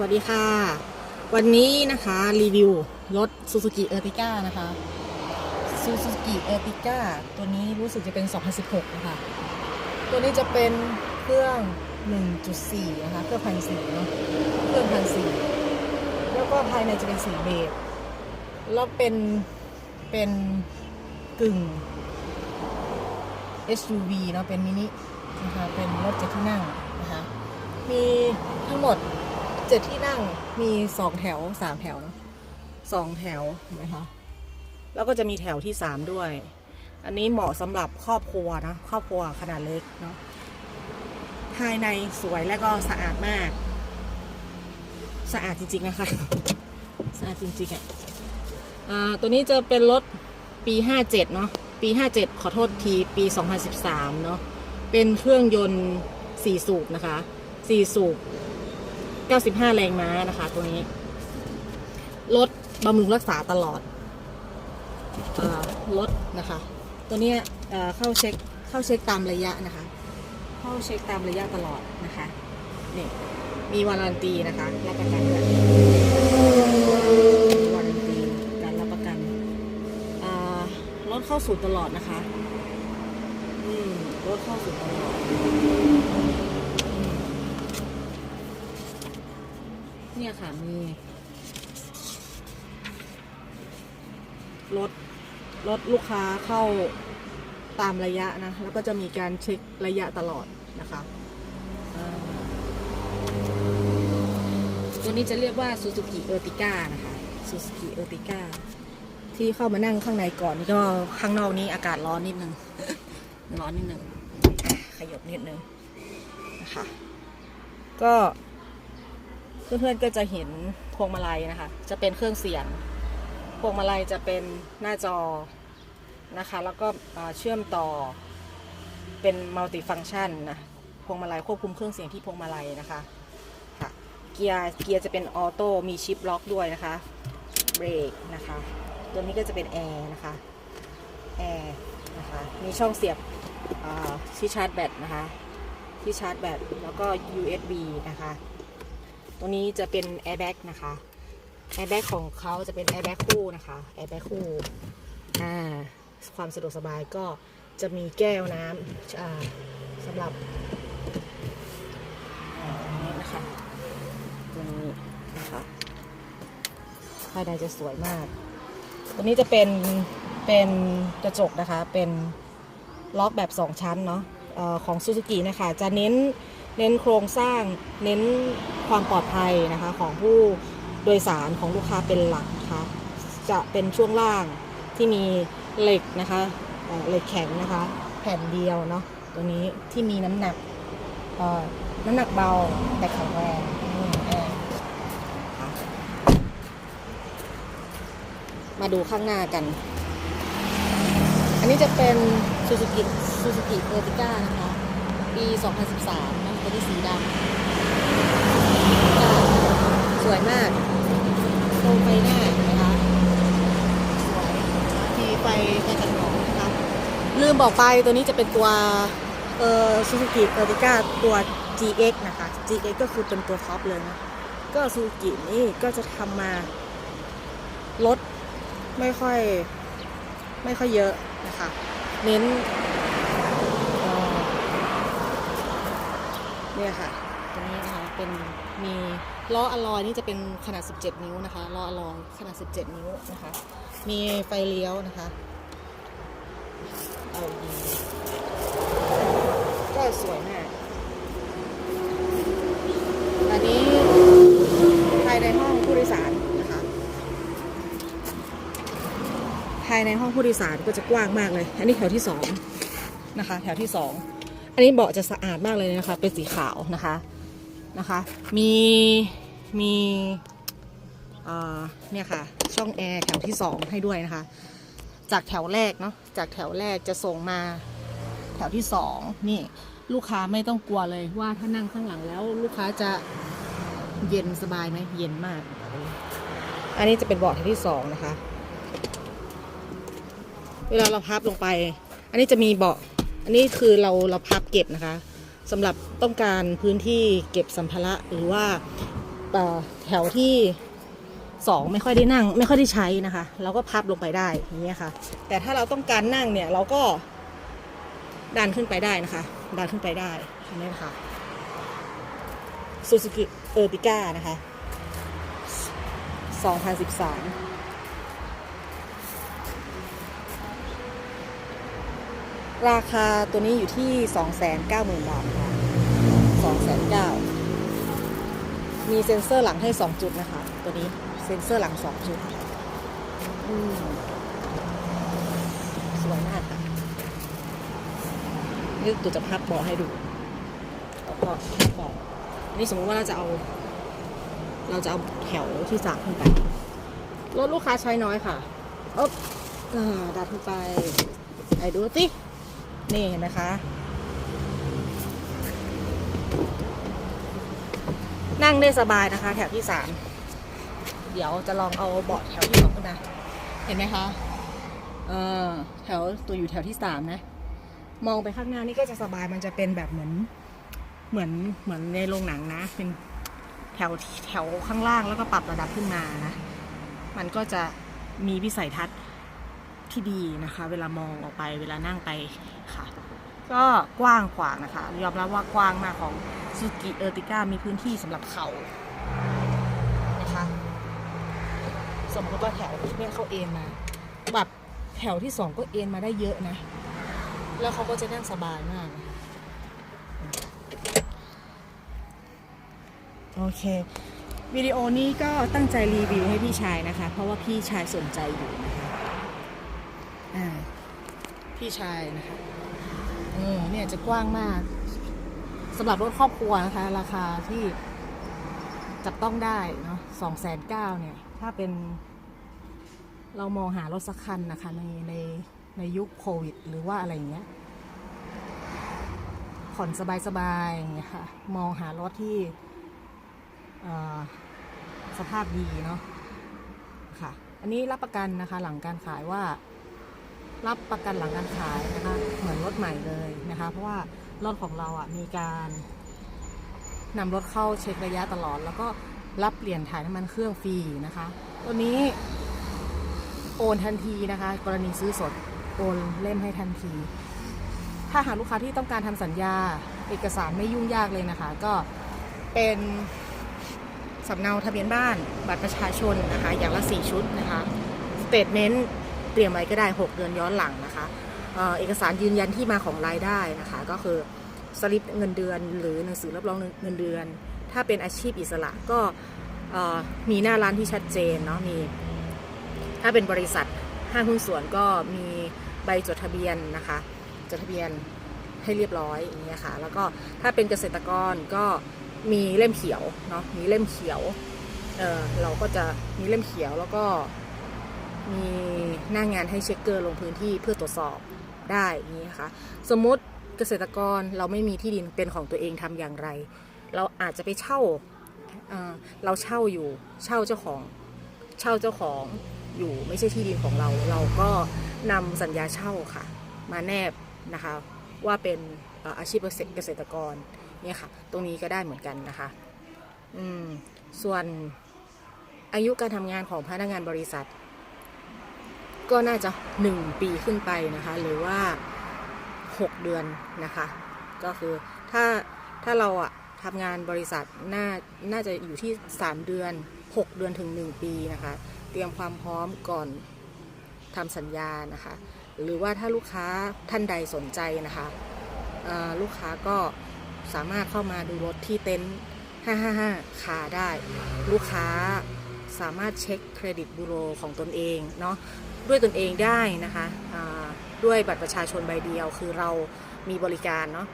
สวัสดีค่ะ วันนี้นะคะรีวิวรถ Suzuki Ertiga นะคะ Suzuki Ertiga ตัวนี้รู้สึกจะเป็น 2016 นะคะ ตัวนี้จะเป็นเครื่อง 1.4 นะคะ เครื่องพันสี่เนาะเครื่องพันสี่แล้วก็ภายในจะเป็นสีเบจแล้วเป็นเป็นกึ่ง SUV เนาะเป็นมินินะคะเป็นรถเจ็ดที่นั่งนะคะมีทั้งหมด เจ็ดที่นั่งมีสองแถวสามแถวเนอะสองแถวเห็นไหมคะแล้วก็จะมีแถวที่สามด้วย อันนี้เหมาะสำหรับครอบครัวนะครอบครัวขนาดเล็กเนาะภายในสวยและก็สะอาดมาก สะอาดจริง ๆ นะคะ สะอาดจริง ๆอะอ่าตัวนี้จะเป็นรถปี 57 เนาะปี 57 ขอโทษทีปี 2013 เนาะเป็นเครื่องยนต์ 4 สูบนะคะ 4 สูบ 95 แรงม้านะคะ ตัวนี้ รถบำรุงรักษาตลอดอารถนะคะ ตัวนี้เข้าเช็คเข้าเช็คตามระยะนะคะ เข้าเช็คตามระยะตลอดนะคะนี่มีวารันตีนะคะรับประกันด้วยวารันตีการรับประกันรถเข้าสูตรตลอดนะคะ อืมรถเข้าสูตรตลอด เนี่ยค่ะมีรถรถลูกค้าเข้าตามระยะนะ แล้วก็จะมีการเช็คระยะตลอดนะคะตัวนี้จะเรียกว่า Suzuki Ertiga นะคะ Suzuki Ertiga ที่เข้ามานั่งข้างในก่อนนี่ก็ข้างนอกนี้อากาศร้อนนิดนึง ร้อนนิดนึง ขยบนิดนึงนะคะ ก็ เพื่อนๆก็จะเห็นพวงมาลัยนะคะ จะเป็นเครื่องเสียง พวงมาลัยจะเป็นหน้าจอนะคะ แล้วก็เชื่อมต่อเป็นมัลติฟังชันนะ พวงมาลัยควบคุมเครื่องเสียงที่พวงมาลัยนะคะค่ะเกียร์เกียร์จะเป็นออโต้มีชิปล็อกด้วยนะคะ เบรกนะคะ ตัวนี้ก็จะเป็นแอร์นะคะแอร์นะคะ มีช่องเสียบที่ชาร์จแบตนะคะ ที่ชาร์จแบตแล้วก็ USB นะคะ ตัวนี้จะเป็น airbag นะคะ airbag ของเขาจะเป็น airbag คู่นะคะ airbag คู่อ่าความสะดวกสบายก็จะมีแก้วน้ำสำหรับอันนี้นะคะตัวนี้นะคะภายในจะสวยมาก ตัวนี้จะเป็นเป็นกระจกนะคะเป็นล็อกแบบ 2 ชั้นเนาะออของ Suzuki นะคะ จะเน้น เน้นโครงสร้าง เน้นความปลอดภัยนะคะของผู้โดยสารของลูกค้าเป็นหลักนะคะจะเป็นช่วงล่างที่มีเหล็กนะคะเเหล็กแข็งนะคะแผ่นเดียวเนาะตัวนี้ที่มีน้ำหนักน้ำหนักเบาแต่แข็งแรงมาดูข้างหน้ากัน อันนี้จะเป็น Suzuki Suzuki Ertiga นะคะ ปี 2013น ตัวนี้สีดำสวยมากโครงไฟหน้านไหมคะสวยทีไฟไฟกันหมองนะคะลืมบอกไปตัวนี้จะเป็นตัวเอ่อ Suzuki Ertiga ตัว GX นะคะ GX ก็คือเป็นตัวท็อปเลยนะก็ Suzuki นี่ก็จะทำมารถไม่ค่อยไม่ค่อยเยอะนะคะ เน้นเอ่อ เนี่ยค่ะตัวนี้นะคะเป็นมีล้ออลลอยนี่จะเป็นขนาด 17 นิ้วนะคะล้ออลลอยขนาด 17 นิ้วนะคะ มีไฟเลี้ยวนะคะเอาดีก็สวยมากอันนี้ภายในห้องผู้โดยสารนะคะ ภายในห้องผู้โดยสารก็จะกว้างมากเลย อันนี้แถวที่สองนะคะ แถวที่สอง อันนี้เบาะจะสะอาดมากเลยนะคะ เป็นสีขาวนะคะนะคะ มีมีเนี่ยค่ะ ช่องแอร์แถวที่สองให้ด้วยนะคะ จากแถวแรกเนาะจากแถวแรกจะส่งมาแถวที่สองนี่ลูกค้าไม่ต้องกลัวเลยว่าถ้านั่งข้างหลังแล้วลูกค้าจะเย็นสบายไหมเย็นมาก อันนี้จะเป็นเบาะแถวที่สองนะคะ เวลาเราพับลงไป อันนี้จะมีเบาะ อันนี้คือเราเราพับเก็บนะคะสำหรับต้องการพื้นที่เก็บสัมภาระหรือว่าแถวที่สองไม่ค่อยได้นั่ง ไม่ค่อยได้ใช้นะคะ เราก็พับลงไปได้อย่างเงี้ยค่ะ แต่ถ้าเราต้องการนั่งเนี่ยเราก็ดันขึ้นไปได้นะคะ ดันขึ้นไปได้เห็นไหมคะซูซูกิเออร์ติก้านะคะ 2013 ราคาตัวนี้อยู่ที่ 290,000 บาทค่ะ 209,000 มีเซ็นเซอร์หลังให้ 2 จุดนะคะ ตัวนี้เซ็นเซอร์หลัง 2 จุดสวยมากค่ะนี่ตัวจะพับเบาะให้ดูแล้วก็บเบาะนี่สมมติว่าเราจะเอา เราจะเอาแถวที่สามขึ้นไปรถลูกค้าใช้น้อยค่ะอ๊บอ่าดัดขึ้นไปไอ้ดูสิ นี่เห็นไหมคะ นั่งได้สบายนะคะ แถวที่สามเดี๋ยวจะลองเอาเบาะแถวที่สองขึ้นมาเห็นไหมคะเออแถวตัวอยู่แถวที่สามนะ มองไปข้างหน้านี่ก็จะสบายมันจะเป็นแบบเหมือนเหมือนเหมือนในโรงหนังนะ เป็นแถวแถวข้างล่างแล้วก็ปรับระดับขึ้นมานะ มันก็จะมีวิสัยทัศน์ ที่ดีนะคะ เวลามองออกไปเวลานั่งไปค่ะ ก็กว้างขวางนะคะ ยอมรับว่ากว้างมากของซูกิเออร์ติก้ามีพื้นที่สำหรับเขานะคะสมมติว่าแถวเนี่ยเขาเอ็นมาแบบแถวที่สองก็เอ็นมาได้เยอะนะ แล้วเขาก็จะนั่งสบายมากนะโอเควิดีโอนี้ก็ตั้งใจรีวิวให้พี่ชายนะคะ เพราะว่าพี่ชายสนใจอยู่นะคะ พี่ชายนะคะเออเนี่ยจะกว้างมากสำหรับรถครอบครัวนะคะ ราคาที่จับต้องได้เนาะสองแสนเก้าเนี่ย ถ้าเป็น เรามองหารถสักคันนะคะ ในในในยุคโควิด หรือว่าอะไรอย่างเงี้ยผ่อนสบายๆอย่างเงี้ยค่ะ มองหารถที่สภาพดีเนาะค่ะ อันนี้รับประกันนะคะหลังการขายว่า รับประกันหลังการขายนะคะเหมือนรถใหม่เลยนะคะ เพราะว่ารถของเราอะมีการนำรถเข้าเช็คระยะตลอด แล้วก็รับเปลี่ยนถ่ายน้ำมันเครื่องฟรีนะคะ ตัวนี้โอนทันทีนะคะ กรณีซื้อสดโอนเล่มให้ทันที ถ้าหากลูกค้าที่ต้องการทำสัญญาเอกสารไม่ยุ่งยากเลยนะคะ ก็เป็นสำเนาทะเบียนบ้านบัตรประชาชนนะคะ อย่างละ4ชุดนะคะสเตทเมนต์ รียมไว้ก็ได้ 6 เดือนย้อนหลังนะคะเอกสารยืนยันที่มาของรายได้นะคะ ก็คือสลิปเงินเดือนหรือหนังสือรับรองเงินเดือน ถ้าเป็นอาชีพอิสระก็มีหน้าร้านที่ชัดเจนเนาะมี ถ้าเป็นบริษัทห้างหุ้นส่วนก็มีใบจดทะเบียนนะคะ จดทะเบียนให้เรียบร้อยอย่างเงี้ยค่ะ แล้วก็ถ้าเป็นเกษตรกรก็มีเล่มเขียวเนาะมีเล่มเขียวเออเราก็จะมีเล่มเขียวแล้วก็ มีหน้างงานให้เช็คเกอร์ลงพื้นที่เพื่อตรวจสอบได้อย่างนี้ค่ะสมมติเกษตรกรเราไม่มีที่ดินเป็นของตัวเองทำอย่างไร เราอาจจะไปเช่าเราเช่าอยู่เช่าเจ้าของเช่าเจ้าของอยู่ไม่ใช่ที่ดินของเรา เราก็นำสัญญาเช่าค่ะ มาแนบนะคะว่าเป็นเอ่ออาชีพเกษตรกรเนี่ยค่ะ ตรงนี้ก็ได้เหมือนกันนะคะอืมส่วนอายุการทำงานของพนักงานบริษัท ก็น่าจะ 1 ปีขึ้นไปนะคะ หรือว่า 6 เดือนนะคะ ก็คือถ้าถ้าเราอะทำงานบริษัทน่าน่าจะอยู่ที่ 3 เดือน 6 เดือนถึง 1 ปีนะคะ เตรียมความพร้อมก่อนทำสัญญานะคะ หรือว่าถ้าลูกค้าท่านใดสนใจนะคะลูกค้าก็สามารถเข้ามาดูรถที่เต็นท์555 คาได้ ลูกค้าสามารถเช็คเครดิตบูโรของตนเองเนาะ ด้วยตนเองได้นะคะด้วยบัตรประชาชนใบเดียว คือเรามีบริการเนาะ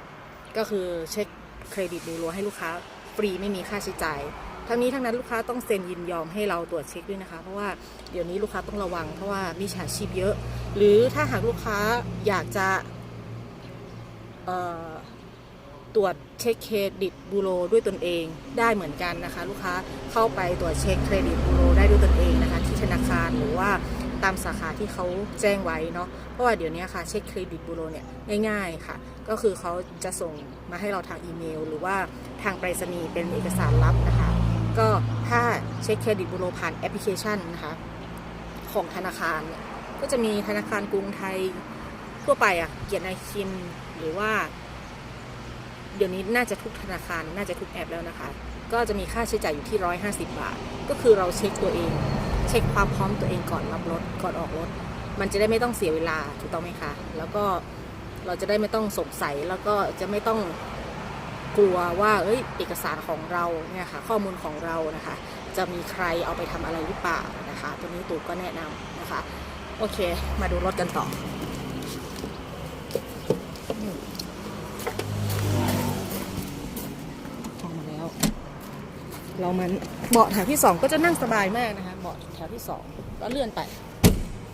ก็คือเช็คเครดิตบูโรให้ลูกค้าฟรีไม่มีค่าใช้จ่ายทั้งนี้ทั้งนั้นลูกค้าต้องเซ็นยินยอมให้เราตรวจเช็คด้วยนะคะ เพราะว่าเดี๋ยวนี้ลูกค้าต้องระวังเพราะว่ามีฉาชีพเยอะ หรือถ้าหากลูกค้าอยากจะตรวจเช็คเครดิตบูโรด้วยตนเองได้เหมือนกันนะคะ ลูกค้าเข้าไปตรวจเช็คเครดิตบูโรได้ด้วยตนเองนะคะ ที่ธนาคารหรือว่า ตามสาขาที่เขาแจ้งไว้เนาะเพราะว่าเดี๋ยวนี้ค่ะเช็คเครดิตบูโรเนี่ยง่ายๆค่ะ ก็คือเขาจะส่งมาให้เราทางอีเมล หรือว่าทางไปรษณีย์เป็นเอกสารลับนะคะ ก็ถ้าเช็คเครดิตบูโรผ่านแอปพลิเคชันนะคะของธนาคารเนี่ยก็จะมีธนาคารกรุงไทยทั่วไปอะเกียรตินายคินหรือว่า เดี๋ยวนี้น่าจะทุกธนาคารน่าจะทุกแอปแล้วนะคะ ก็จะมีค่าใช้จ่ายอยู่ที่ 150 บาท ก็คือเราเช็คตัวเอง ช็คความพร้อมตัวเองก่อนรับรถก่อนออกรถ มันจะได้ไม่ต้องเสียเวลาถูกต้องไหมคะ แล้วก็เราจะได้ไม่ต้องสงสัยแล้วก็จะไม่ต้องกลัวว่าเอ้ยเอกสารของเราเนี่ยค่ะข้อมูลของเรานะคะ จะมีใครเอาไปทำอะไรหรือเปล่านะคะตัวนี้ตูก็แนะนำนะคะ โอเค มาดูรถกันต่อมออกมาแล้ว เรามันเบาะแถวที่สองก็จะนั่งสบายมากนะคะเบาะแถวที่สองก็เลื่อนไป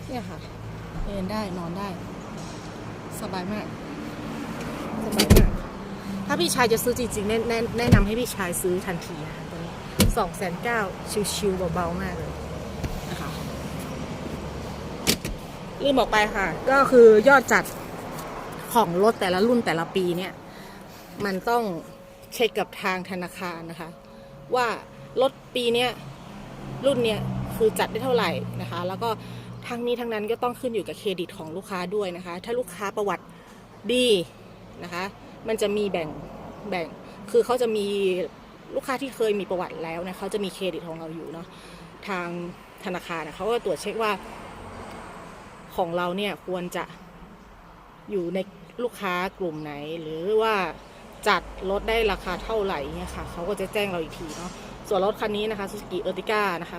เนี่ยค่ะเอนได้นอนได้ สบายมากสบายมากถ้าพี่ชายจะซื้อจริงๆแนะแนะแนะนำให้พี่ชายซื้อทันทีนะคะตัวนี้สองแสนเก้าชิวๆเบาๆมากเลยนะคะลืมบอกไปค่ะ ก็คือยอดจัดของรถแต่ละรุ่นแต่ละปีเนี่ย มันต้องเช็คกับทางธนาคารนะคะ ว่ารถปีเนี้ยรุ่นเนี้ยคือจัดได้เท่าไหร่นะคะ แล้วก็ทั้งนี้ทั้งนั้นก็ต้องขึ้นอยู่กับเครดิตของลูกค้าด้วยนะคะ ถ้าลูกค้าประวัติดีนะคะ มันจะมีแบ่งแบ่ง คือเขาจะมีลูกค้าที่เคยมีประวัติแล้วนะเขาจะมีเครดิตของเราอยู่เนาะทางธนาคารนะเขาก็ตรวจเช็คว่าของเราเนี่ยควรจะอยู่ในลูกค้ากลุ่มไหนหรือว่า จัดรถได้ราคาเท่าไหร่เนี่ยค่ะเขาก็จะแจ้งเราอีกทีเนาะส่วนรถคันนี้นะคะ Suzuki Ertiga นะคะ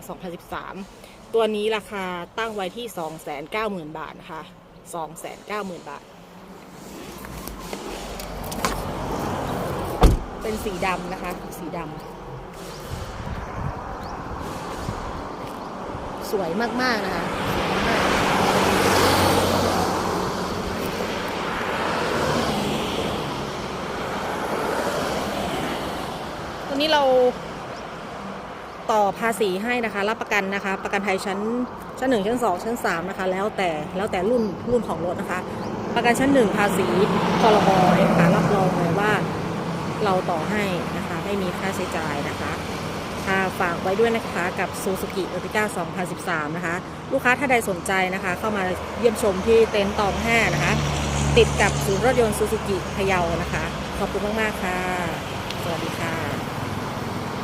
2013 ตัวนี้ราคาตั้งไว้ที่ 290,000 บาทนะคะ 290,000 บาท เป็นสีดำนะคะ สีดำสวยมาก ๆ นะคะสวยมาก วันนี้เราต่อภาษีให้นะคะ รับประกันนะคะ ประกันภัยชั้นชั้นหนึ่งชั้นสองชั้นสามนะคะ แล้วแต่แล้วแต่รุ่นรุ่นของรถนะคะ ประกันชั้นหนึ่งภาษีพรบนะคะรับรองเลยว่าเราต่อให้นะคะ ไม่มีค่าใช้จ่ายนะคะค่ะฝากไว้ด้วยนะคะกับ Suzuki Ertiga 2013 นะคะ ลูกค้าถ้าใดสนใจนะคะ เข้ามาเยี่ยมชมที่เต็นท์ตอง5นะคะ ติดกับศูนย์รถยนต์ Suzuki พะเยานะคะ ขอบคุณมาก ๆ ค่ะ สวัสดีค่ะ